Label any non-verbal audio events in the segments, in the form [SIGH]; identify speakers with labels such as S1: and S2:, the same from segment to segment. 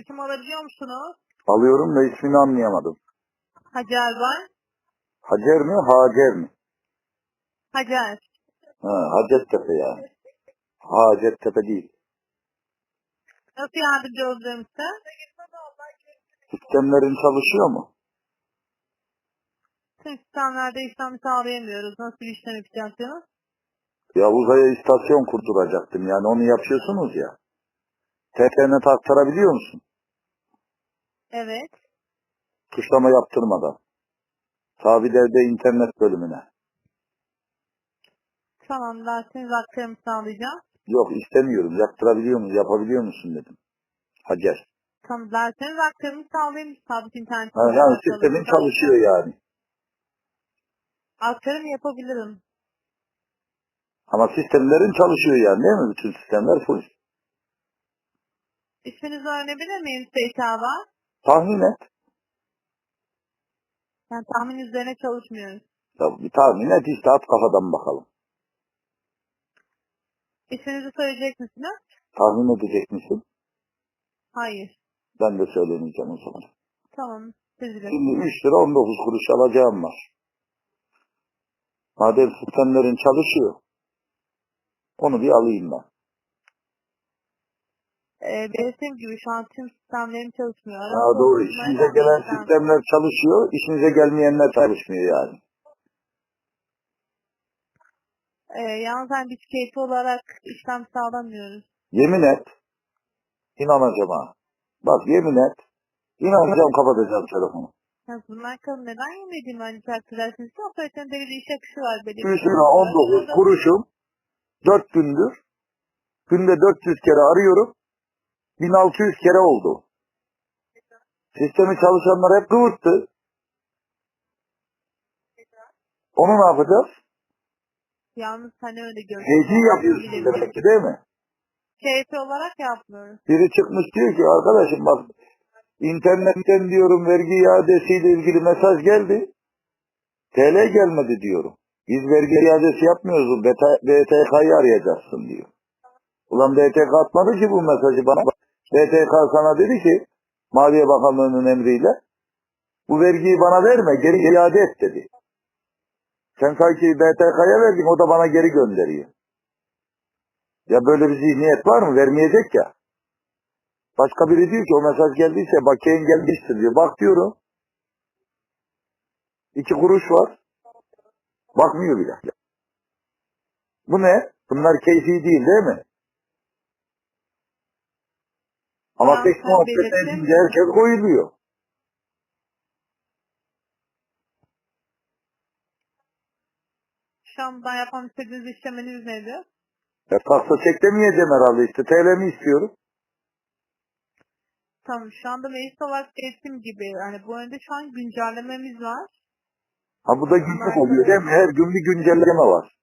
S1: isim alabiliyor musunuz?
S2: Alıyorum da ismini anlayamadım.
S1: Hacer var.
S2: Hacer mi? Hacer mi?
S1: Hacer.
S2: Ha, Hacettepe yani. Hacettepe değil.
S1: Nasıl yardımcı olabilirim size?
S2: Sistemlerin çalışıyor mu?
S1: Tüm sistemlerde işlem sağlayamıyoruz. Nasıl bir işlem yapacaksınız?
S2: Ya uzaya istasyon kurduracaktım yani onu yapıyorsunuz ya. TTNet aktarabiliyor musun?
S1: Evet.
S2: Tuşlama yaptırmadan. Sabit evde internet bölümüne.
S1: Tamam derseniz aktarımı sağlayacağım.
S2: Yok istemiyorum. Yaptırabiliyor musun? Yapabiliyor musun dedim. Hacer.
S1: Tamam derseniz aktarımı sağlayayım. Sabit internet.
S2: Ha, yani sistemin çalışıyor yani.
S1: Aktarım yapabilirim.
S2: Ama sistemlerin çalışıyor yani değil mi? Bütün sistemler full.
S1: İsminizi öğrenebilir miyim Seyit Ağa?
S2: Tahmin et.
S1: Yani tahmin üzerine çalışmıyoruz.
S2: Ya bir tahmin et işte at kafadan bakalım.
S1: İsminizi söyleyecek misiniz?
S2: Tahmin edecek misin?
S1: Hayır.
S2: Ben de söylemeyeceğim o zaman.
S1: Tamam.
S2: Şimdi 3 lira 19 kuruş alacağım var. Madem sistemlerin çalışıyor. Onu bir alayım ben.
S1: Ee, belirttiğim gibi şu an tüm sistemlerim çalışmıyor.
S2: Ha, doğru. İşinize gelen sistemler çalışıyor. işinize gelmeyenler çalışmıyor yani.
S1: Ee, yalnız hani biz keyfi olarak işlem sağlamıyoruz.
S2: Yemin et. İnanacağım ha. Bak yemin et. İnanacağım kapatacağım telefonu.
S1: Ya bunlar kalın neden yemediğimi hani takdir edersiniz operatörün belirli iş akışı var. Belirli
S2: 3 lira 19 kuruşum. 4 gündür. Günde 400 kere arıyorum. 1600 kere oldu. Sistemi çalışanlar hep kıvırttı. Onu ne yapacağız?
S1: Yalnız hani öyle görüyoruz.
S2: Heyci yapıyorsun demek ki değil mi?
S1: Keyfi olarak yapmıyoruz.
S2: Biri çıkmış diyor ki arkadaşım bak internetten diyorum vergi iadesiyle ilgili mesaj geldi. TL gelmedi diyorum. Biz vergi iadesi yapmıyoruz. BT- BTK'yı arayacaksın diyor. Ulan BTK atmadı ki bu mesajı bana. BTK sana dedi ki Maliye Bakanlığı'nın emriyle bu vergiyi bana verme geri iade et dedi. Sen sanki BTK'ya verdin o da bana geri gönderiyor. Ya böyle bir zihniyet var mı? Vermeyecek ya. Başka biri diyor ki o mesaj geldiyse bakiyen gelmiştir diyor. Bak diyorum. İki kuruş var. Bakmıyor bile. Bu ne? Bunlar keyfi değil değil mi? Ama
S1: Ya
S2: tek muhabbet edince herkes koyuluyor.
S1: Şu an ben yapmam istediğiniz işleminiz nedir?
S2: Ya pasta çek demeyeceğim herhalde işte. TL'mi istiyorum.
S1: Tamam şu anda meclis olarak belirttiğim gibi yani bu önde şu an güncellememiz var.
S2: Ha bu da günlük oluyor değil mi? Her gün bir güncelleme var.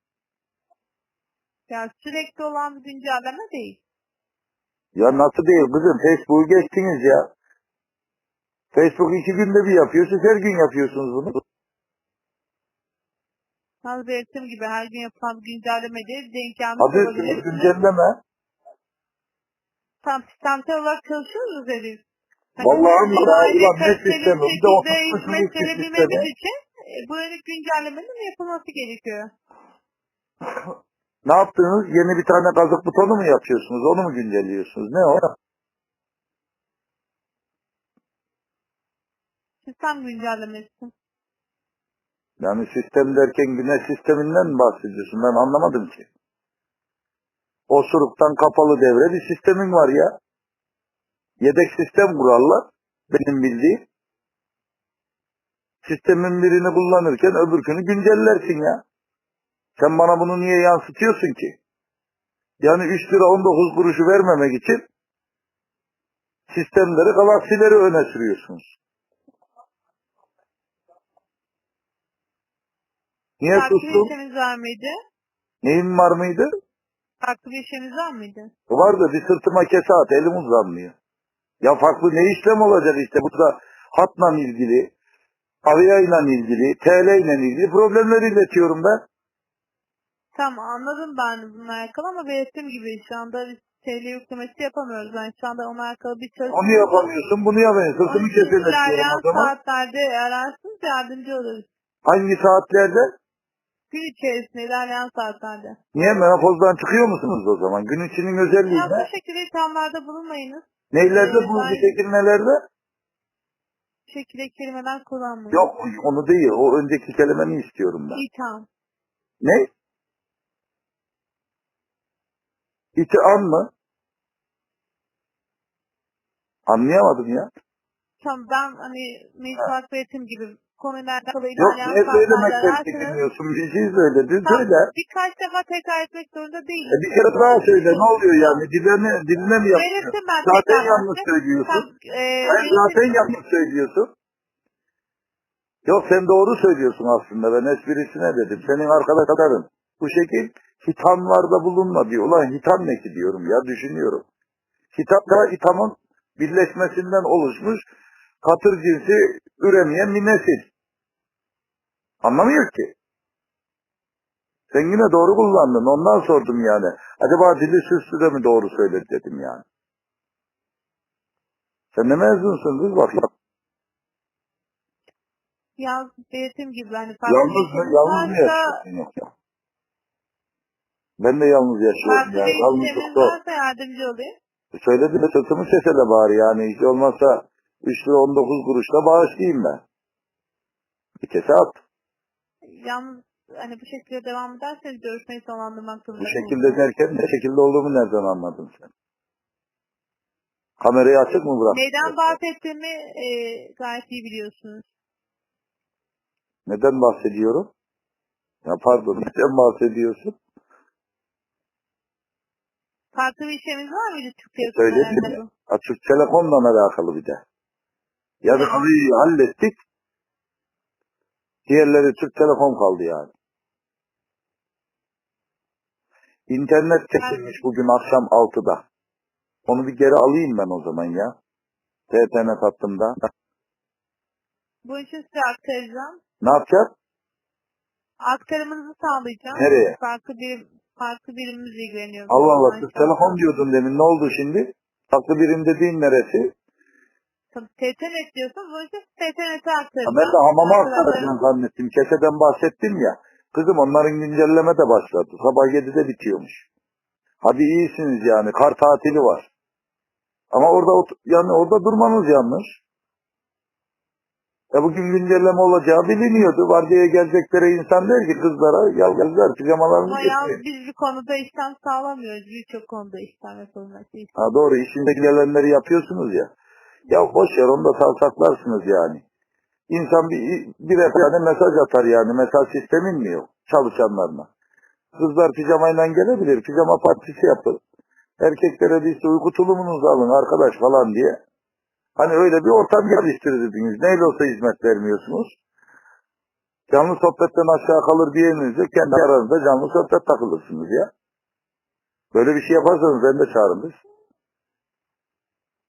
S1: Yani sürekli olan bir güncelleme değil.
S2: Ya nasıl değil kızım? Facebook'u geçtiniz ya. Facebook iki günde bir yapıyor. Siz her gün yapıyorsunuz bunu.
S1: Yalnız belirttiğim gibi her gün yapılan güncelleme değil. Denk gelmiş
S2: üstünde
S1: olabilirsiniz.
S2: güncelleme.
S1: Tam sistemsel olarak çalışıyoruz dedik. Hani
S2: Vallahi
S1: bunu
S2: ya, ulan ne sistemi? Bir de oturtmuşsunuz
S1: hizmet verebilmemiz için e, yönelik güncellemenin yapılması gerekiyor. [LAUGHS]
S2: Ne yaptınız? Yeni bir tane kazık butonu mu yapıyorsunuz? Onu mu güncelliyorsunuz? Ne o?
S1: Sistem güncellemesi.
S2: Yani sistem derken güneş sisteminden mi bahsediyorsun? Ben anlamadım ki. Osuruktan kapalı devre bir sistemin var ya. Yedek sistem kurarlar. Benim bildiğim. Sistemin birini kullanırken öbürkünü güncellersin ya. Sen bana bunu niye yansıtıyorsun ki? Yani 3 lira 19 kuruşu vermemek için sistemleri, galaksileri öne sürüyorsunuz. Niye
S1: Farklı
S2: sustun?
S1: işleminiz var mıydı?
S2: Neyin var mıydı?
S1: Farklı bir işleminiz var mıydı?
S2: Var da bir sırtıma kese at, elim uzanmıyor. Ya farklı ne işlem olacak işte? Bu da hatla ilgili, aviyayla ilgili, TL ile ilgili problemler iletiyorum ben.
S1: Tamam anladım ben bununla alakalı ama belirttiğim gibi şu anda biz TL yüklemesi yapamıyoruz. Yani şu anda onunla alakalı bir çalışma.
S2: Onu yapamıyorsun, bunu yapamıyorsun. Sırtımı diyorum
S1: ilerleyen
S2: o zaman.
S1: saatlerde ararsınız yardımcı oluruz.
S2: Hangi saatlerde?
S1: Gün içerisinde ilerleyen saatlerde.
S2: Niye menopozdan çıkıyor musunuz o zaman? Gün içinin özelliği
S1: Ya
S2: ne?
S1: bu şekilde ithamlarda bulunmayınız.
S2: Neylerde
S1: Ee,
S2: bu
S1: ben-
S2: nelerde?
S1: Bu şekilde kelimeler kullanmayın.
S2: Yok onu değil. O önceki kelimeni istiyorum ben.
S1: İtham.
S2: Ne? İtiam mı? Anlayamadım ya.
S1: Tamam ben hani meclis eğitim gibi konuyla alakalı
S2: Yok ne söylemek bekleniyorsun? Bir şey söyledin
S1: Tamam,
S2: söyle.
S1: Birkaç defa tekrar etmek zorunda
S2: E
S1: değilim.
S2: bir kere daha söyle ne oluyor yani? Diline, diline mi yapıyorsun?
S1: Ben
S2: Zaten yanlış söylüyorsun.
S1: Tamam, e, belirttim.
S2: zaten yanlış söylüyorsun. Yok sen doğru söylüyorsun aslında. Ben esprisine dedim. Senin arkadaşların bu şekil hitamlarda bulunma diyor. Ulan hitam ne ki diyorum ya düşünüyorum. Hitapla hitamın birleşmesinden oluşmuş katır cinsi üremeyen bir nesil. Anlamıyor ki. Sen yine doğru kullandın. Ondan sordum yani. Acaba dili süslü de mi doğru söyledi dedim yani. Sen ne mezunsun kız bak.
S1: Yalnız belirttiğim gibi hani
S2: Yalnız mı? Yalnız mı yaşıyorsun? Ben de yalnız yaşıyorum
S1: farklı
S2: ya.
S1: bir işimiz
S2: Yalnızlıkta.
S1: varsa yardımcı olayım.
S2: Söyledi de sırtımı sesele bari yani. Hiç olmazsa 3 lira 19 kuruşla bağışlayayım ben. Bir kese at.
S1: Yalnız hani bu şekilde devam ederseniz görüşmeyi sonlandırmak zorunda
S2: Bu şekilde
S1: kalırım.
S2: derken ne şekilde olduğumu nereden anladın sen? Kamerayı açık mı bıraktın?
S1: Neyden bahsettiğimi e, gayet iyi biliyorsunuz.
S2: Neden bahsediyorum? Ya pardon neden bahsediyorsun?
S1: Farklı bir işimiz var mıydı Türk Telekom'la.
S2: Açık Telekom'la alakalı bir de. Yazıkalıyı hallettik. Diğerleri Türk Telekom kaldı yani. İnternet kesilmiş bugün akşam 6'da. Onu bir geri alayım ben o zaman ya. TTNet hattımda.
S1: Bu için size aktaracağım.
S2: Ne yapacağız?
S1: Aktarımınızı sağlayacağım.
S2: Nereye?
S1: Farklı bir farklı birimimiz ilgileniyor.
S2: Allah Allah
S1: anda-
S2: Telekom diyordun demin. Ne oldu şimdi? Farklı birim dediğin neresi?
S1: Tabii TTNet diyorsanız bu için TTNet'e aktaracağım.
S2: ben de hamama aktaracağım zannettim. Keseden bahsettim ya. Kızım onların güncelleme de başladı. Sabah 7'de bitiyormuş. Hadi iyisiniz yani. Kar tatili var. Ama orada yani orada durmanız yanlış. Ya bugün güncelleme olacağı biliniyordu. Vardiyaya gelecekleri insan der ki kızlara ya kızlar pijamalarını
S1: Ama
S2: getirin.
S1: yalnız biz bir konuda işlem sağlamıyoruz. Birçok konuda işlem yapılması için.
S2: Ha doğru işinde gelenleri yapıyorsunuz ya. Ya boş ver onu da savsaklarsınız yani. İnsan bir, bir yani mesaj atar yani. Mesaj sistemin mi yok çalışanlarına? Kızlar pijamayla gelebilir. Pijama partisi yapın. Erkeklere bir uyku tulumunuzu alın arkadaş falan diye. Hani öyle bir ortam geliştirirdiniz. Neyle olsa hizmet vermiyorsunuz. Canlı sohbetten aşağı kalır diyenizde kendi aranızda canlı sohbet takılırsınız ya. Böyle bir şey yaparsanız ben de çağırırız.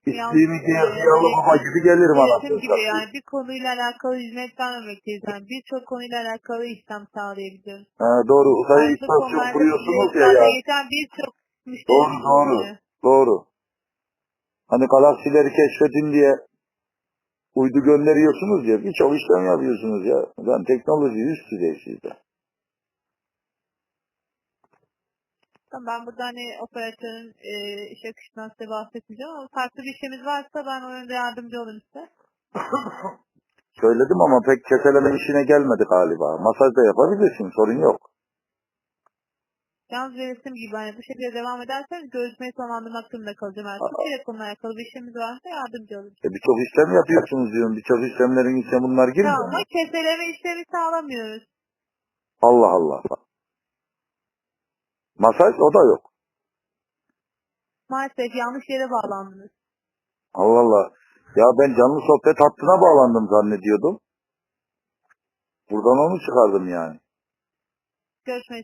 S2: İstediğimi diye yavru baba gibi gelirim anasını
S1: gibi yani bir konuyla alakalı hizmet vermemekteyiz. Yani birçok konuyla alakalı işlem sağlayabiliyoruz.
S2: Ha, doğru
S1: Farklı
S2: istasyon kuruyorsunuz ya ya.
S1: birçok
S2: Doğru, doğru. Doğru. Hani galaksileri keşfedin diye uydu gönderiyorsunuz ya. Birçok işlem yapıyorsunuz ya. Ben teknoloji üst düzey sizde.
S1: Tamam, Ben burada hani operatörün e, iş akışından size bahsetmeyeceğim ama farklı bir işimiz varsa ben o yönde yardımcı olurum size.
S2: Söyledim ama pek keseleme işine gelmedi galiba. Masaj da yapabilirsin sorun yok.
S1: Yalnız belirttiğim gibi hani bu şekilde devam ederseniz görüşmeyi sonlandırmak durumunda kalacağım. Yani Türk Telekom'la alakalı bir işimiz varsa yardımcı olurum.
S2: E, Birçok işlem yapıyorsunuz diyorum. Birçok işlemlerin içine bunlar girmiyor
S1: Tamam ama keseleme işlemi sağlamıyoruz.
S2: Allah Allah. Masaj o da yok.
S1: Maalesef yanlış yere bağlandınız.
S2: Allah Allah. Ya ben canlı sohbet hattına bağlandım zannediyordum. Buradan onu çıkardım yani.
S1: Görüşmeyi